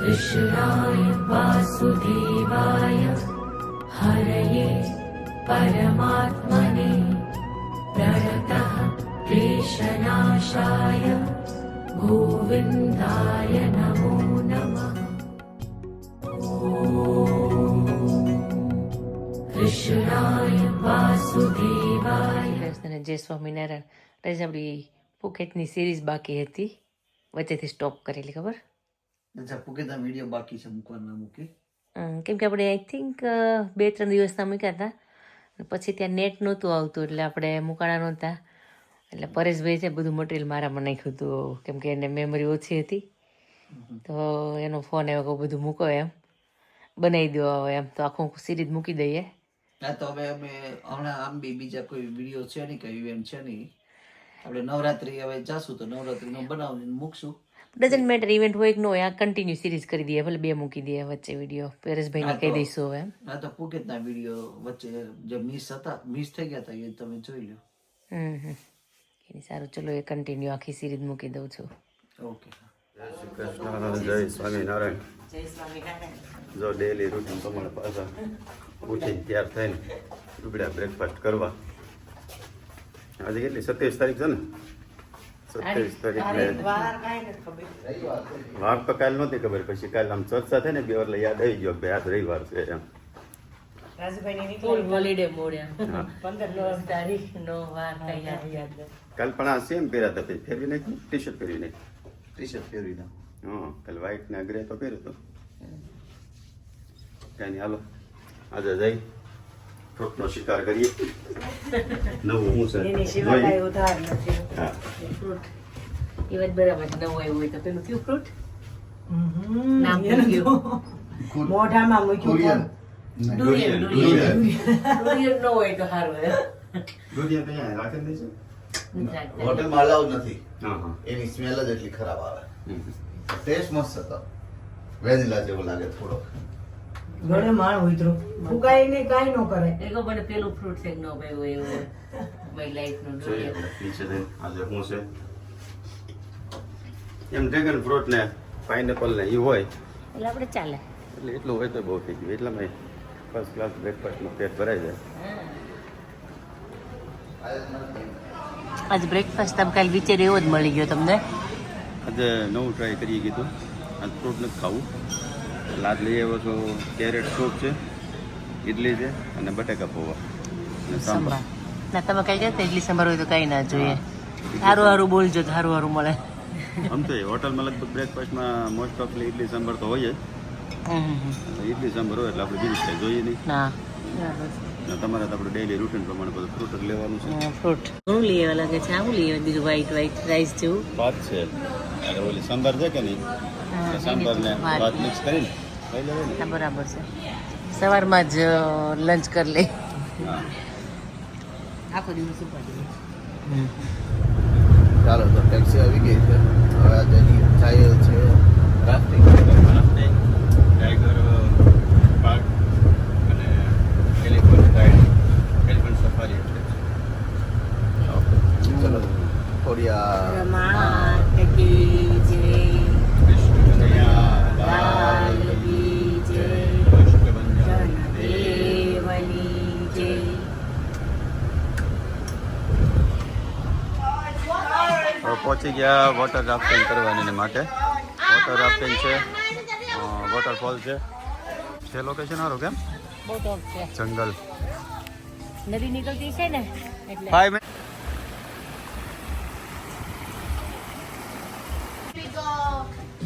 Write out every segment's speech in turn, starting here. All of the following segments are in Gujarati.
कृष्णाय वासुदेवाय हरये परमात्मने प्रणतः क्लेशनाशाय गोविन्दाय नमो नमः कृष्णाय वासुदेवाय કૃષ્ણ જય સ્વામિનારાયણ રજ આપણી પુકેટની સિરીઝ બાકી હતી વચ્ચેથી સ્ટોપ કરેલી ખબર અચ્છા પુકેતા વીડિયો બાકી છે મૂકવાના મૂકી? કેમ કે આપણે આઈ થિંક બે ત્રણ દિવસના મૂક્યા હતા. પછી ત્યાં નેટ નહોતું આવતું એટલે આપણે મૂકાણા નહોતા. એટલે પરેશભાઈ છે બધું મટીરિયલ મારામાં નાખ્યું હતું કેમ કે એને મેમરી ઓછી હતી. તો એનો ફોન એવો કે બધું મૂકો એમ. બનાવી દો હવે એમ. તો આખું સિરીઝ મૂકી દઈએ. ના તો હવે અમે હમણાં આમ બી બીજા કોઈ વીડિયો છે નહીં કઈ ઇવેન્ટ છે નહીં. આપણે નવરાત્રી હવે જાશું તો નવરાત્રીનો બનાવીને મૂકશું. ડઝન્ટ મેટર ઇવેન્ટ હોય કે ન હોય આ કન્ટિન્યુ સિરીઝ કરી દઈએ ભલે બે મૂકી દઈએ વચ્ચે વીડિયો પરેશભાઈને કહી દઈશું હવે. એમ તો પુકેતના વીડિયો વચ્ચે જે મિસ હતા મિસ થઈ ગયા હતા એ તમે જોઈ લો હમ હમ. એની સારું ચલો એ કન્ટિન્યુ આખી સિરીઝ મૂકી દઉં છું. ઓકે. કૃષ્ણ જય સ્વામિનારાયણ જય સ્વામિનારાયણ. જો ડેલી રૂટીન પ્રમાણે પાછા ઉઠીને તૈયાર થઈને ડુબડા બ્રેકફાસ્ટ કરવા. આજે કેટલી? સત્યાવીસ તારીખ છે ને? સત્યાવીસ તારીખે વાર તો કાલ નહોતી ખબર પછી કાલ આમ ચર્ચા થઈ ને બે વાર યાદ આવી ગયો કે આજ રવિવાર છે એમ. કાલ પણ આ સેમ પહેર્યા હતા ફેરવી નાખ્યું? ટી શર્ટ પહેરવી નાખ્યું ટી શર્ટ પહેરી દો હા કાલ વ્હાઈટ ને ગ્રે તો પહેર્યું તો કઈ નહીં હાલો. આજે જઈ. ફ્રૂટનો શિકાર કરીએ નવું શું છે જોઈએ. હા ફ્રૂટ એ વાત બરાબર છે નવું આવ્યું હોય તો પેલું કયું ફ્રૂટ નામ કયું મોઢામાં મૂક્યું ડુરિયન ડુરિયન. ડુરિયન. ન હોય તો સારું એમ દુનિયા કયા રાખી દે છે? ગુજરાત હોટલમાં અલાઉ નથી. હા હા. એની સ્મેલ જ એટલી ખરાબ આવે. હમ. ટેસ્ટ મસ્ત હતો. વેનીલા જેવો લાગે થોડો ગળે માણ ઉતરું. ફુગાઈ ને કાઈ નો કરે. એ કહો મને પેલું ફ્રૂટ છે નો ભાઈ હોય. એવું મારી લાઈફનું જોઈએ પીછે આપણે આજે શું છે? એમ ડ્રેગન ફ્રૂટ ને પાઇનેપલ ને એ હોય. એટલે આપણે ચાલે. એટલે એટલું હોય તો બહુ થઈ ગયું. એટલામાં ફર્સ્ટ ક્લાસ બ્રેકફાસ્ટનો પેટ ભરાઈ જાય. આજ બ્રેકફાસ્ટ તમે કાલ વિચાર એવો જ મળી ગયો તમને. આજે નવું ટ્રાય કરી કીધું આજ ફ્રૂટ નથી ખાવું. એટલે આજ લઈ આવ્યો છું કેરેટ સૂપ છે ઇડલી છે અને બટેકા પૌવા અને સાંભાર. ના તમે કઈ જતા ઇડલી સંભાર હોય તો કઈ ના જોઈએ. સારું સારું બોલજો તો સારું સારું મળે. આમ તો એ હોટલમાં લગભગ બ્રેકફાસ્ટમાં મોસ્ટ ઓફલી ઇડલી સાંભાર તો હોય જ. ઇડલી સાંભાર હોય એટલે આપણે બીજું કંઈ જોઈએ નહીં. ના. તમારે તો આપણે ડેઈલી રૂટીન પ્રમાણે બધું ફ્રૂટ લેવાનું છે. ફ્રૂટ ઘણું લઈ લાગે છે આવું લઈ બીજું વ્હાઈટ વ્હાઈટ રાઈસ જેવું. ભાત છે. અને ઓલી સંભાર છે કે નહીં? હા, ને ભાત. મિક્સ કરીને લેવાય બરાબર છે. સવારમાં જ લંચ કરી લે. આખો દિવસ ઉપર ચાલો તો ટેક્સી આવી ગઈ છે. હવે આજે જાય છે રાફ્ટિંગ રાફ્ટિંગ ટાઈગર પાર્ક અને એલિફન્ટ રાઈડ એલિફન્ટ સફારી એટલે ચલો થોડી આ કૃષ્ણ કનૈયા લાલ કૃષ્ણ દેવ હવે પહોંચી ગયા વોટર રાફ્ટિંગ કરવાની માટે. વોટર રાફ્ટિંગ છે. વોટરફોલ છે. છે લોકેશન સારું કેમ? જંગલ. નદી નીકળતી છે ને એટલે. ફાઈવ મિનિટ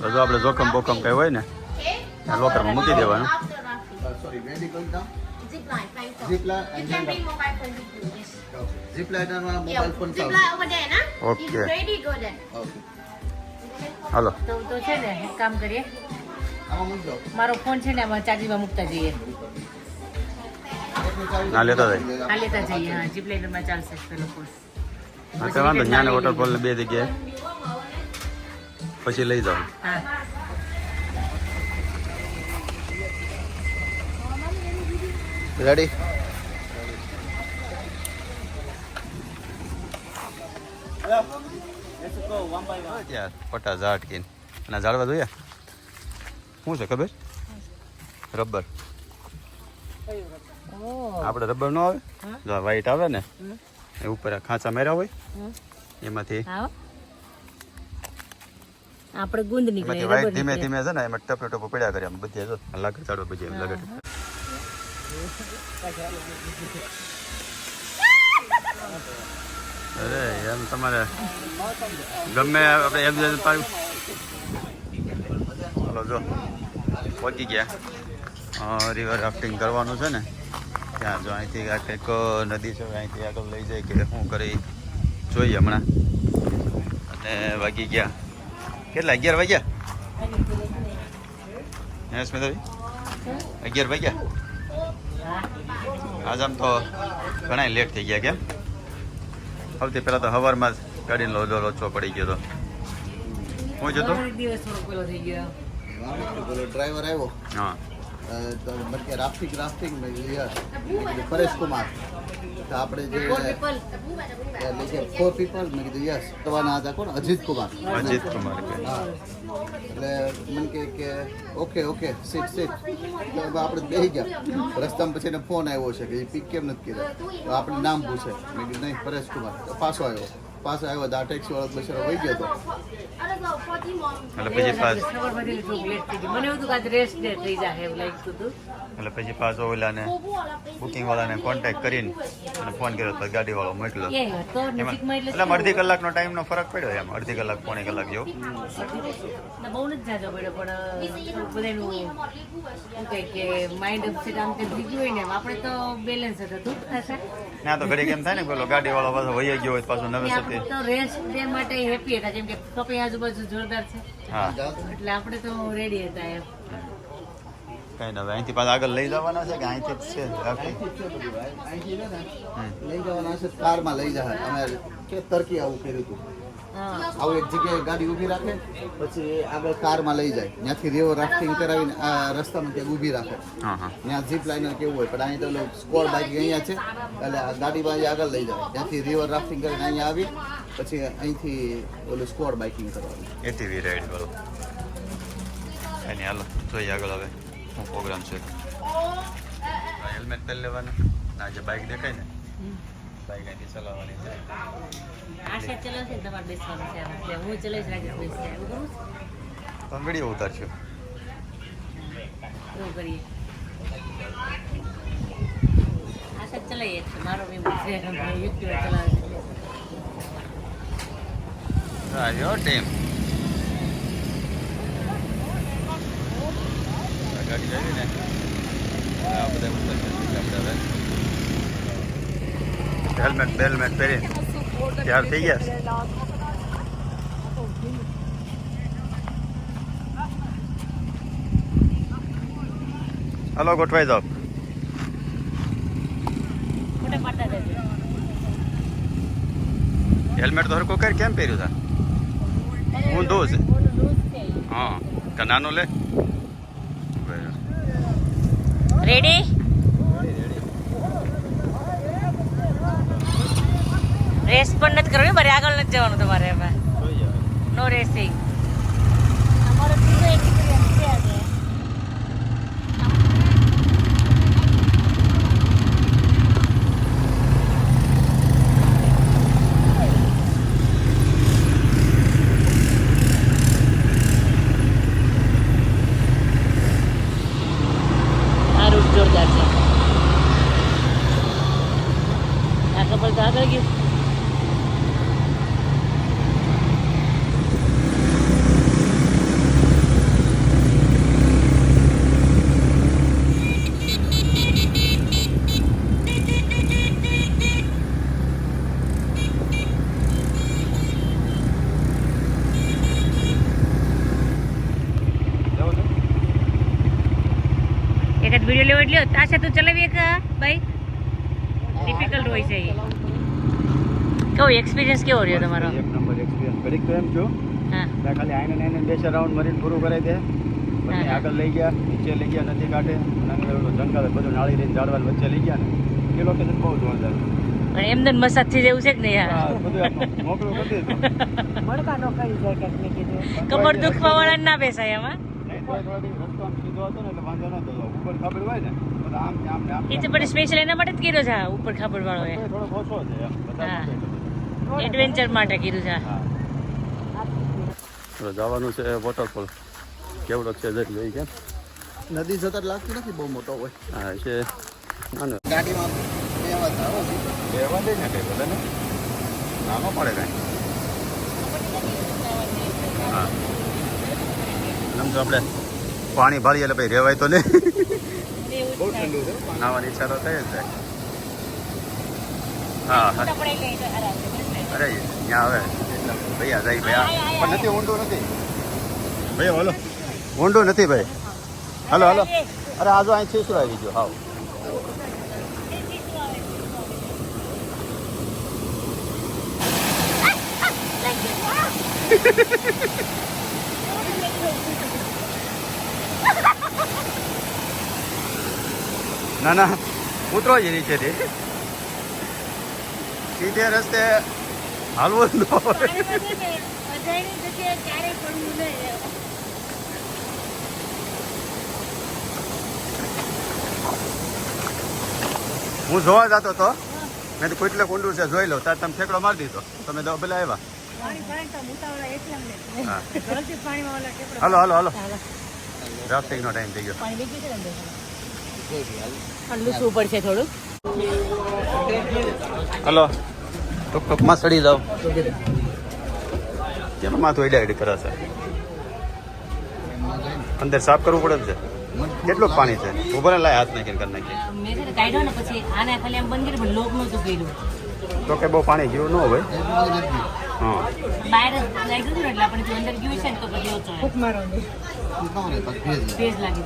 તો જો આપણે જોખમ બોખમ કઈ હોય ને આ લોકરમાં મૂકી દેવાનું. સોરી ઝીપ લાઇનરમાં મોબાઈલ ફોન. ઓકે હાલો. તો તો છે ને એક કામ કરીએ. મારો ફોન છે ને આમાં ચાર્જિંગમાં મૂકતા જઈએ. ના લેતા જાય. આ લેતા જઈએ હા જીપ ચાલશે પેલો ફોન હા તો વાંધો જ્ઞાન વોટરફોલ ને બે જગ્યાએ. પછી લઈ જાઓ. હા. રેડી યાર ફોટા ઝાટ અને ઝાડવા જોયા? શું છે ખબર? રબર. આપણે રબર નો આવે? જો વ્હાઈટ આવે ને એ ઉપર આ ખાંચા માર્યા હોય એમાંથી આપણે ગુંદ એમાંથી વ્હાઈટ ધીમે ધીમે છે ને એમાં ટપે ટપો પડ્યા કરે એમ બધી જો. લાગે ચાડો બજે એમ લાગે અરે, એમ તમારે ગમે આપણે એમ જઈને પાડ્યું જો. પહોંચી ગયા. રિવર રાફ્ટિંગ કરવાનું છે ને. ત્યાં જો અહીંથી આ કંઈક નદી છે, અહીંથી આગળ લઈ જાય કે શું કરી જોઈએ હમણાં. અને વાગી ગયા. કેટલા? અગિયાર વાગ્યા? હે સ્મિતાભાઈ અગિયાર વાગ્યા? આજ આમ તો ઘણા લેટ થઈ ગયા, કેમ? સૌથી પહેલાં તો હવારમાં જ ગાડીનો લોચો લોચો પડી ગયો તો. હું જતો? ડ્રાઈવર આવ્યો. હા. Rafting rafting Paresh Kumar. તો આપણે જે એ લઈ ફોર પીપલ મેં કીધું યસ તમારા હતા કોણ? અજીત કુમાર. અજીત કુમાર હા. એટલે મને કે કે ઓકે ઓકે સીટ સીટ તો આપણે બેસી ગયા. રસ્તામાં પછી એને ફોન આવ્યો છે કે એ પીક કેમ નથી કર્યો? તો આપણે નામ પૂછે. મેં કીધું નહીં પરેશ કુમાર. તો પાછો આવ્યો. પાછો આવ્યો તો આ ટેક્સી વાળો બસરો વહી ગયો હતો. એટલે પછી મને એવું કે રેસ્ટ ડે થઈ જાય એવું હતું. એટલે પછી પાછો ઓલાને બુકિંગ વાળાને કોન્ટેક્ટ કરીને અને ફોન કર્યો તો ગાડી વાળો મોકલ્યો એટલે અડધી કલાકનો ટાઈમનો ફરક પડ્યો એમ. અડધી કલાક પોણી કલાક જેવો. ના, બહુ નથી જાજો પડ્યો પણ બધાનું કે માઇન્ડ અપસેટ આમ તેમ થઈ ગયું ને આપણે તો બેલેન્સ જ હતું. ના તો ઘડીક કેમ થાય ને પેલો ગાડી વાળો પાછો વહી ગયો હોય પાછો ને આપણે તો રેસ ડે માટે હેપી હતા. કેમ કે કપી આજુબાજુ જોરદાર છે. હા. એટલે આપણે તો રેડી હતા એમ. કઈ ના અહીંથી પાછા આગળ લઈ જવાના છે કે અહીંથી જ છે? લઈ જવાના છે કારમાં લઈ જવાના. અમે કે તરકી આવું કર્યું હતું. આવું એક જગ્યાએ ગાડી ઊભી રાખે પછી આગળ કારમાં લઈ જાય. ત્યાંથી રિવર રાફ્ટિંગ કરાવીને આ રસ્તામાં ત્યાં ઊભી રાખે. હા હા. ત્યાં જીપ લાઈનર કેવું હોય પણ અહીં તો સ્કોર બાઇક અહીંયા છે એટલે આ ગાડી અહીં આગળ લઈ જાય. ત્યાંથી રિવર રાફ્ટિંગ કરીને અહીંયા આવી પછી અહીંથી ઓલું સ્કોર બાઇકિંગ કરવાનું. એટીવી રાઈડ કરો એની હાલો જોઈએ આગળ હવે શું પ્રોગ્રામ છે. હેલ્મેટ પહેરી લેવાનું. ના જે બાઇક દેખાય ને બાઇક અહીંથી ચલાવવાની છે. આશા ચલાવશે તમારે બેસવાનું છે એટલે હું ચલાવીશ રાકેશ બેસશે એવું કરું? તમે વીડિયો ઉતારશો. એવું કરીએ. આશા ચલાવીએ મારો બી છે. યુટ્યુબ ચલાવે છે. ગાડી આવી ને. આ બધા હેલ્મેટ બેલ્મેટ પહેરી તૈયાર થઈ ગયા? હાલો ગોઠવાઈ જાઓ હેલ્મેટ તો હરકો કરી કેમ પહેર્યું હતા ઊંધું છે હા કનાનો નાનું લે રેડી રેસ પણ નથી કરવી મારે આગળ નથી જવાનું તમારે એમાં. નો રેસિંગ તાશા તું ચલાવી એક ભાઈ? ડિફિકલ્ટ હોય છે કેવો એક્સપિરિયન્સ કેવો રહ્યો તમારો? એક નંબર એક્સપિરિયન્સ ઘડીક તો એમ છું. હા. ખાલી આઈને આઈને બેસે રાઉન્ડ મરીને પૂરું કરાવી દે. પછી આગળ લઈ ગયા નીચે લઈ ગયા નદી કાંઠે અને જંગલ બધું નાળી લઈને ઝાડવા વચ્ચે લઈ ગયા ને. એ લોકેશન બહુ જોરદાર. પણ એમને મસાજ થઈ જવું છે કે નહીં? હા, યાર બધું આમ મોકળું કરી દીધું. મળકા નો કરી જાય કંઈક મેં કીધું કમર દુખવા વાળા ના બેસાય એમાં એ તો પણ સ્પેશિયલ એના માટે જ કર્યો છે ઉપર ખાપડ વાળો એ થોડો ઓછો છે બધા હા. માટે. એડવેન્ચર માટે કર્યું છે તો જવાનું છે વોટરફોલ કેવડો છે જઈ જોઈ કેમ? નદી જતા લાગતી નથી બહુ મોટો હોય. હા છે. નાનો ગાડીમાં બેહવા જાવ રહેવા દે ને કઈ ભલે ને. નાનો પડે કાંઈ. હા. નમ તો આપણે પાણી ભાળીએ એટલે ભાઈ રહેવાય તો નહીં. ઠંડુ છે નાવાની ઈચ્છા તો થઈ જ જાય. હા હા. અરે ત્યાં આવે. ભૈયા જાય ભૈયા. પણ નથી ઊંડું નથી. ભાઈ હલો ઊંડું નથી ભાઈ. Hello hello. અરે આજો અહીં છે શું આવી ગયો હાવ. ના ના. ઉતરો જ નીચેથી સીધે રસ્તે હાલવો જ ન હું જોવા જતો તો મેં તો કોઈટલે કુંડું છે જોઈ લો. ત્યારે તમે ઠેકડો મારી દીધો. તમે પેલા આવ્યા. હલો હાલો હાલો હાલો. રાફ્ટિંગ નો ટાઈમ થઈ ગયો. ઠંડુ શું પડશે થોડું હલો. ટૂંક કપમાં સડી જાઓ. કેમ માથું એડા એડી કરાશે છે? અંદર સાફ કરવું પડે છે? કેટલું પાણી છે? ઊભો ને લાય હાથ નાખીને કરી નાખી ને કાઢ્યો ને પછી આને ખાલી આમ બંધ કર્યું લોક નહોતું કર્યું. તો કે બહુ પાણી ગયું ન હોય હા. બહાર લાગ્યું એટલે આપણે જો અંદર ગયું છે ને તો પછી ઓછો મારો ભેજ લાગી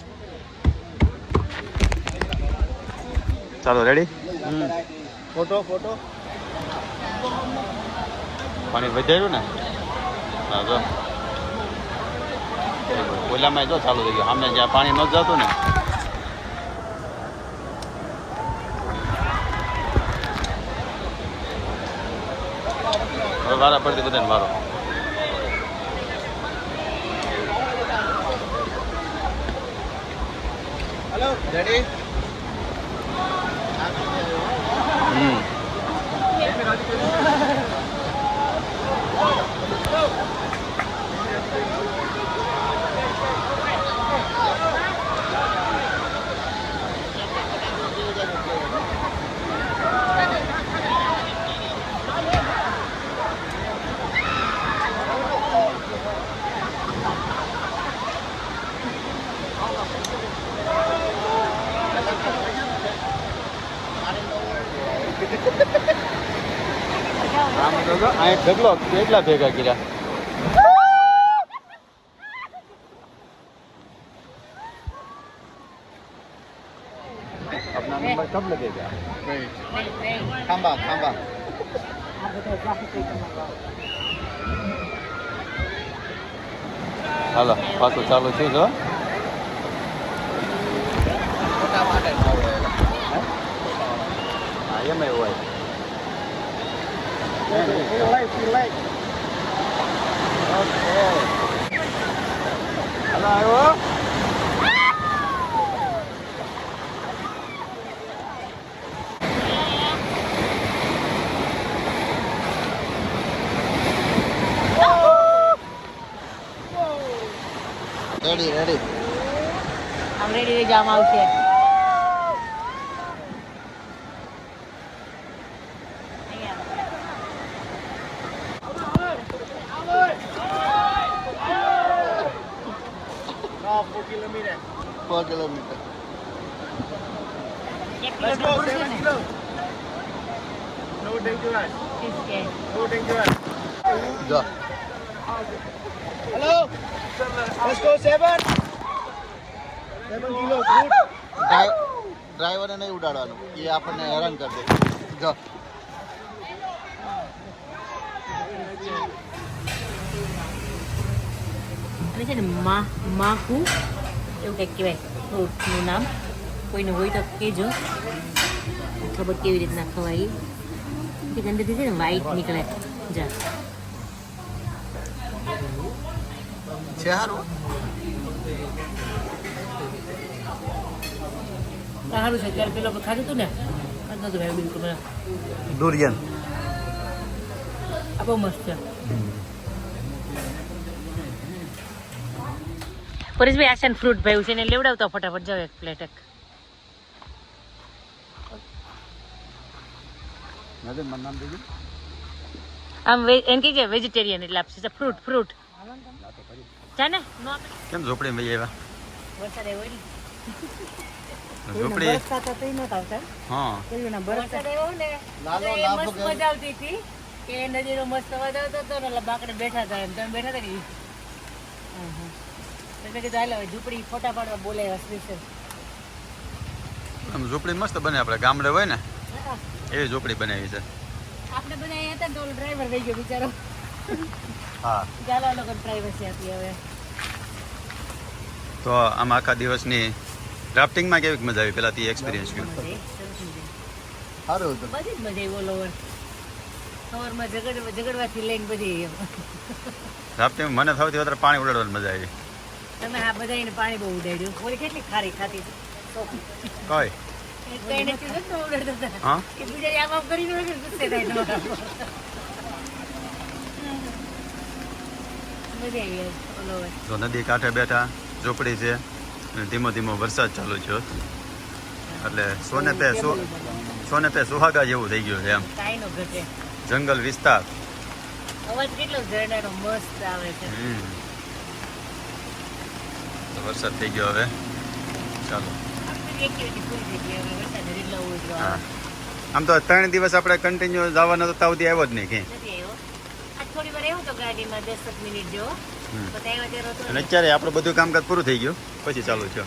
ચાલો રેડી ફોટો ફોટો. પાણી વધાર્યું ને? હા જો. ઓલામાં જો ચાલુ થઈ ગયું. સામે જ્યાં પાણી ન જતું ને. વારા પડતી બધાને વારો. હેલો રેડી હમ આમ તો જો આ એક ઢગલો કેટલા ભેગા કર્યા अपना नंबर कब लगेगा ખાંબા ખાંબા હાલો પાછું ચાલુ થયું જો ફોટા માટે ન હોય હા એમાં હોય હાલો આવ્યો રેડી રેડી આમ રેડી રેડી આમ આવશે સો કિલોમીટર એક કિલોમીટર છે ને ઠીક છે. જો hello let's go 7 7 kilo good ડ્રાઈવરને નહીં ઉડાડવાનું એ આપણને હેરાન કરી દે જો અને છે ને મા માકુ એવું કંઈક કહેવાય. ફ્રૂટનું નામ કોઈને હોય તો કહેજો. ખબર કેવી રીતના ખવાય. કે અંદરથી છે ને વ્હાઈટ નીકળે. જા. છે સારું સારું છે ત્યારે પેલો ખાધું હતું ને? નતું ભાઈ બિલકુલ. ડુરિયન. આ બહુ મસ્ત છે. પરેશભાઈ આશાન ફ્રૂટ ભાઈ છે એને લેવડાવતો ફટાફટ. જાવ એક પ્લેટ એક. આમ વેજીટેરિયન એટલે આપશે. ફ્રૂટ ફ્રૂટ જાને? કેમ ઝોપડી માં આવ્યા વરસાદ આવ્યો ઝોપડી વરસાદ તો ઈ નહોતા આવતા. હા. વરસાદ આવ્યો ને લાલો તો મસ્ત મજા આવતી હતી કે નદીનો મસ્ત અવાજ આવતો હતો ને એટલે બાકડે બેઠા હતા એમ. તમે બેઠા હતા મેં કીધું હાલો ઝૂંપડી ફોટા પાડવા બોલાવ્યા સ્પેશિયલ. આમ ઝોપડી મસ્ત બને આપણે ગામડે હોય ને એવી ઝોપડી બનાવી છે. આપણે બનાવી હતા તો ડ્રાઈવર રહી ગયો બિચારો. હા. ચાલો લોકો પ્રાઇવસી આપી હવે. તો આમ આખા દિવસની ડ્રાફ્ટિંગમાં કેવી મજા આવી પેલા એક્સપિરિયન્સ ગયો સારું હતું. બધી જ મજા આવી ઓલ ઓવર સવારમાં ઝઘડ ઝઘડવાથી લઈને બધી ડ્રાફ્ટિંગ મને સૌથી વધારે પાણી ઉડાડવાની મજા આવી. તમે આ બધા એને પાણી બહુ ઉડાડ્યું. ઓલી કેટલી ખારી ખાતી. કઈ? તો. તો નદી કાંઠે બેઠા ઝોપડી છે ધીમો ધીમો વરસાદ ચાલુ છે એટલે સોને પે સોને પે સુહાગા જેવું થઈ ગયું છે એમ. જંગલ વિસ્તાર. અવાજ કેટલો ઝરણાનો મસ્ત આવે છે. તો વરસાદ થઈ ગયો હવે ચાલો વરસાદ હા આમ તો ત્રણ દિવસ આપણે કન્ટિન્યુ જવાનો તો તાવથી આવ્યો જ નહીં ક્યાંય અને અત્યારે આપણું બધું કામકાજ પૂરું થઈ ગયું. પછી ચાલુ છે.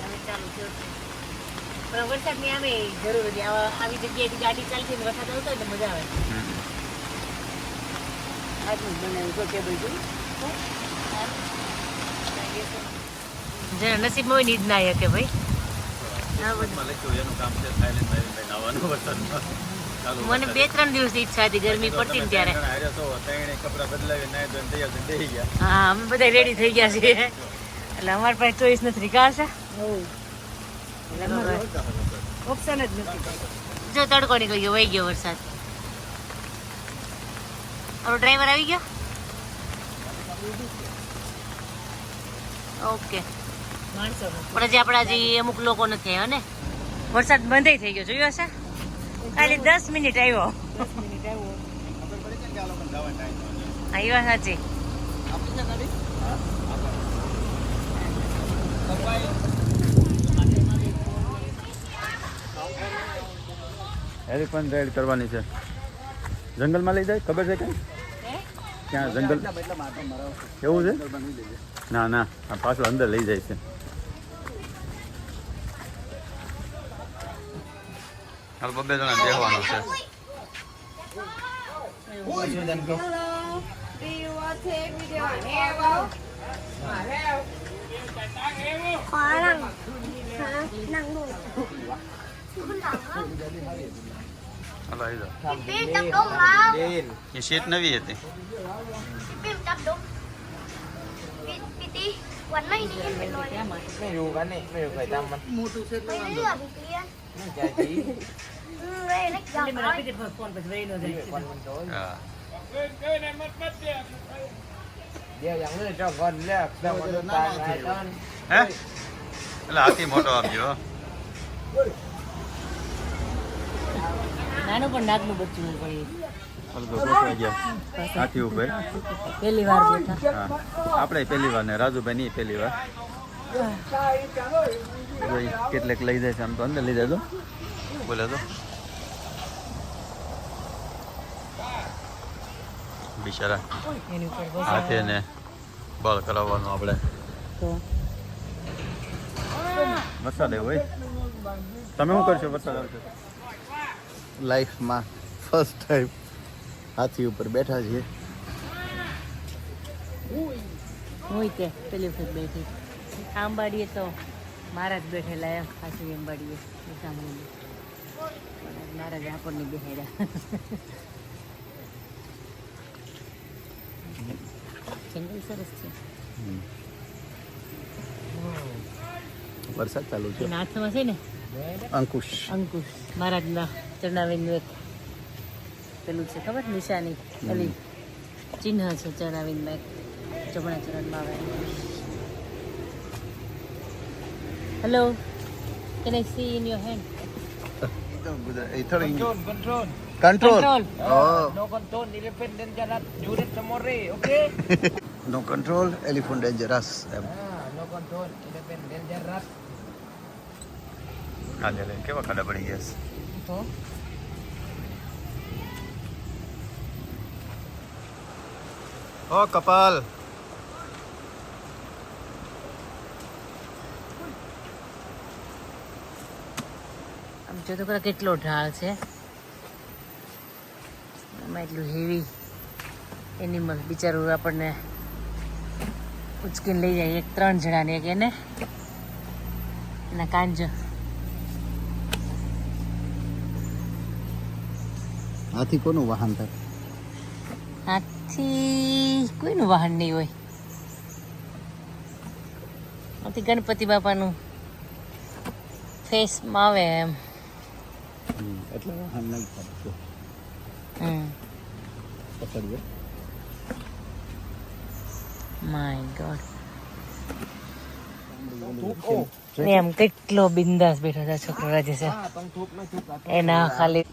પણ વરસાદની આમે જરૂર હતી આવા આવી જગ્યાએથી ગાડી ચાલતી ને વરસાદ આવતો હોય તો મજા આવે હમ. આજનું બનાવ્યું તો ટેબલ જેના નસીબમાં હોય ને જ ના કે ભાઈ મને બે ત્રણ દિવસની ઈચ્છા હતી ગરમી પડતી ને ત્યારે. હા અમે બધા રેડી થઈ ગયા છીએ. એટલે અમારી પાસે ચોઈસ નથી કા છે? ઓપ્શન જ નથી. જો તડકો નીકળી ગયો વહી ગયો વરસાદ. આપણો ડ્રાઈવર આવી ગયો? ઓકે પણ હજી આપણા હજી અમુક લોકો નથી આવ્યા ને વરસાદ બંધ થઈ ગયો. જોયો હશે? ખાલી દસ મિનિટ આવ્યો. આવ્યો સાચી એની પણ રેડ કરવાની છે. જંગલમાં લઈ જાય? ખબર છે કે ક્યાં? જંગલ? એવું છે? ના ના આ પાછું અંદર લઈ જાય છે. હાલ બબે જણા બેહવાનું છે એ શેટ નવી હતી quán này đi em phải nói. Mày dù quán này, mày dù phải tâm anh. Mua tu sếp luôn. Mày dù à bị kia. Mày chả chí. એટલે હાથી વાર આપણે પહેલી વાર ને રાજુભાઈ ની પહેલી વાર કેટલેક લઈ જાય છે આમ તો અંદર લઈ જાય બોલે તો બિચારા. એની ઉપર હાથે ને બળ કરાવવાનું આપણે. તો. વરસાદ હોય? તમે શું કરશો વરસાદ આવશે લાઈફમાં ફર્સ્ટ ટાઈમ હાથી ઉપર બેઠા છીએ. હું તે પેલી વખત બેઠી. આંબાડીએ તો મારા જ બેઠેલા એમ ખાસી આંબાડીએ સાંભળીને. મારા જ આપણને બેહાડ્યા જંગલ સરસ છે. વરસાદ ચાલુ છે. નાથમાં હાથમાં છે ને? અંકુશ. અંકુશ. મહારાજના ચરણાવિંદ એક પેલું છે ખબર? નિશાની. પેલી ચિહ્ન છે ચરણાવિંદ એક. જમણા ચરણમાં આવે hello can I see in your hand Control, control. Control Control. No control, dangerous. Judith tomorrow, okay? No control elephant dangerous M dangerous. લે કેવા ખાડા પડી ગયા છે તો ઓ કપાલ આમ જો તો ખરા કેટલો ઢાળ છે એમાં એટલું હેવી એનિમલ બિચારું આપણને ઉચકીને લઈ જાય એક ત્રણ જણાને એક એને. એના કાંજ. હાથી કોનું વાહન થાય? હાથી કોઈનું વાહન નહીં હોય. હાથી ગણપતિ બાપાનું ફેસમાં આવે એમ. એટલે વાહન નહીં પડતું હમ. પકડ્યો માય ગોડ Oh, એમ કેટલો બિંદાસ બેઠો છે છોકરો રાજે છે. એના ખાલી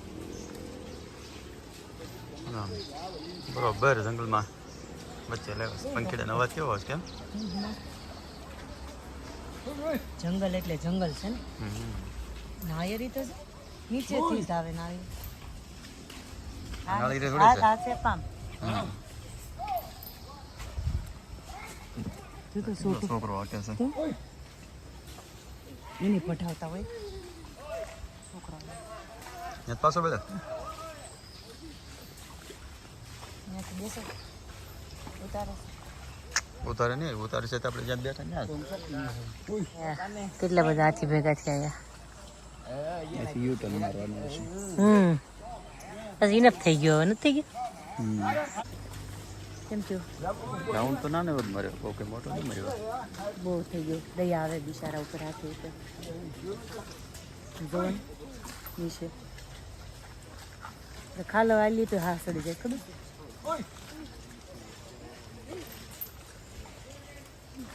બરોબર જંગલમાં વચ્ચે લે પંખીડાનો અવાજ કેવો છે કેમ? જંગલ એટલે જંગલ છે ને? હમ. નાયરી તો નીચેથી જ આવે નાળી નાળી રે થોડી છે. આ છે પામ. હમ. તો છોકરો છે? એને પઠાવતા હોય. છોકરા ત્યાં પાછો બધા ઉતારે ઉતારે નહીં ઉતારે છે તો આપણે જ્યાં બેઠા કેટલા બધા હાથી ભેગા થયા હમ. બસ ઇનફ થઈ ગયો હવે નથી થઈ ગયો? કેમ થયું રાઉન્ડ તો ના ને જ મર્યો. ઓકે મોટો નહીં મર્યો. બહુ થઈ ગયું. દયા આવે બિચારા ઉપર હાથ ઉપર જોન નીચે. ખાલો આવી તો હા સડી જાય ખબર?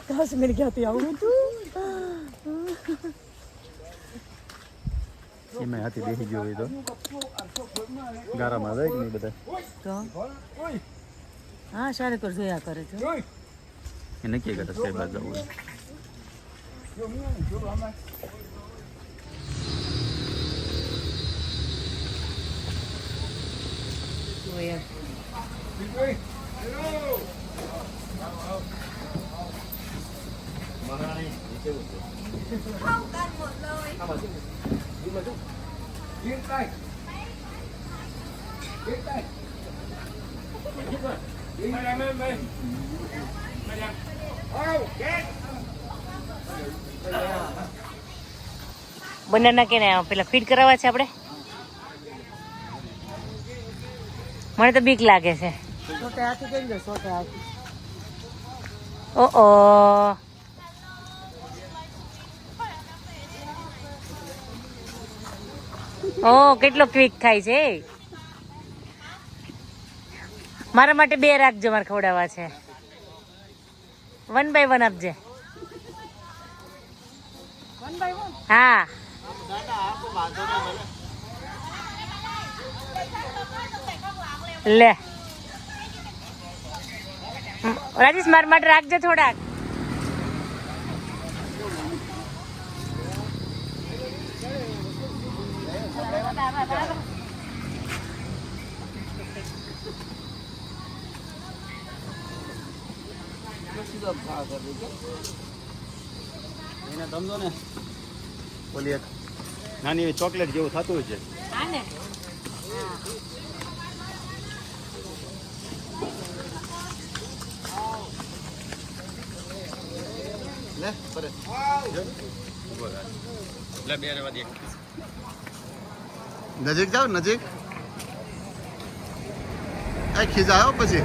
દસ મિનિટ ક્યાંથી આવું તું? એમાં હાથી બેસી ગયો હોય તો. ગારામાં જાય કે નહીં બધા? તો? હા શાળે કર જોયા કરે છે. એ નક્કી કરે સાહેબ બાદ જવું હોય. જોયા Yên tay. Yên tay. Yên tay lên đây. Oh, get. Banana કે પેલા ફીટ કરાવવા છે આપણે મને તો બીક લાગે છે ઓ ઓ ઓ કેટલો ક્વિક થાય છે મારા માટે બે રાખજો મારે ખવડાવવા છે. વન બાય વન આપજે. હા. લે. રાજેશ મારા માટે રાખજે થોડાક. એને સમજો ને? ઓલી એક નાની એવી ચોકલેટ જેવું થતું હોય છે. લે ને લે પરેશ એટલે બે રહેવા દે. નજીક જાઓ નજીક. આ ખીજાયો પછી.